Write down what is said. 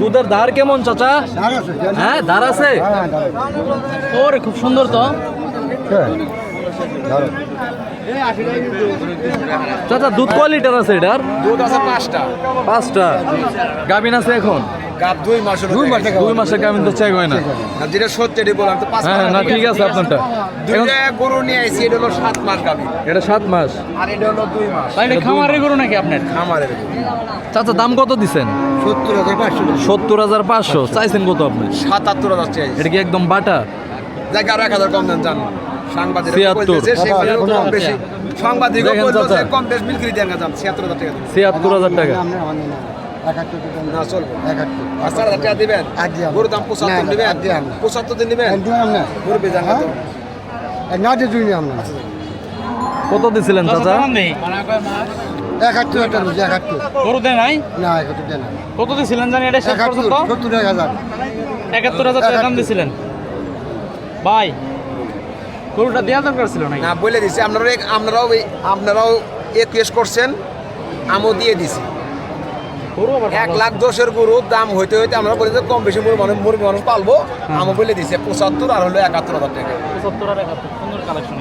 দুধের ধার কেমন চাচা? হ্যাঁ ধার আছে? ওরে খুব সুন্দর তো। চাচা দুধ কয় লিটার আছে এটার? দুধ আছে পাঁচটা। পাঁচটা। গাভিন আছে এখন? গাব দুই মাসের দুই মাস দুই মাসের গাভিন তো চেক হয় না আর যেটা সত্যি এটি বললাম তো পাঁচ হ্যাঁ না ঠিক আছে আপনারটা দুইটা গরু নিয়ে আইছি এটা হলো সাত মাস গাবি এটা সাত মাস আর এটা হলো দুই মাস এটা খামারের গরু নাকি আপনার খামারের চাচা দাম কত দিছেন সত্তর হাজার পাঁচশো সত্তর হাজার পাঁচশো চাইছেন কত আপনি সাতাত্তর হাজার চাই এটা কি একদম বাটা জায়গা আর এক হাজার কম দেন জান সাংবাদিক কম বেশি বেশ বিক্রি দেন ছিয়াত্তর হাজার টাকা ছিয়াত্তর হাজার টাকা না চলবে। পাঁচ চার হাজার টাকা দিবেন? গরুর দাম পঁচাত্তর দিবেন? পঁচাত্তর দিন দিবেন? গরু বেজান না। তো। কত? দিছিলেন চাচা? গরু দেয় নাই? কত দিছিলেন জানি এটা শেষ পর্যন্ত? একাত্তর হাজার টাকা দাম দিছিলেন। ভাই গরুটা দেওয়া দরকার ছিল না বলে দিছি আপনারাও এক- আপনারাও আপনারাও একুশ করছেন আমও দিয়ে দিছি। এক লাখ দশের গরুর দাম হইতে হইতে আমরা বলি যে কম বেশি মুরগি মানুষ মুরগি মানুষ পালবো। হ্যাঁ। আমি বলে দিছে পঁচাত্তর আর হলো একাত্তর হাজার টাকা। পঁচাত্তর আর একাত্তর সুন্দর কালেকশন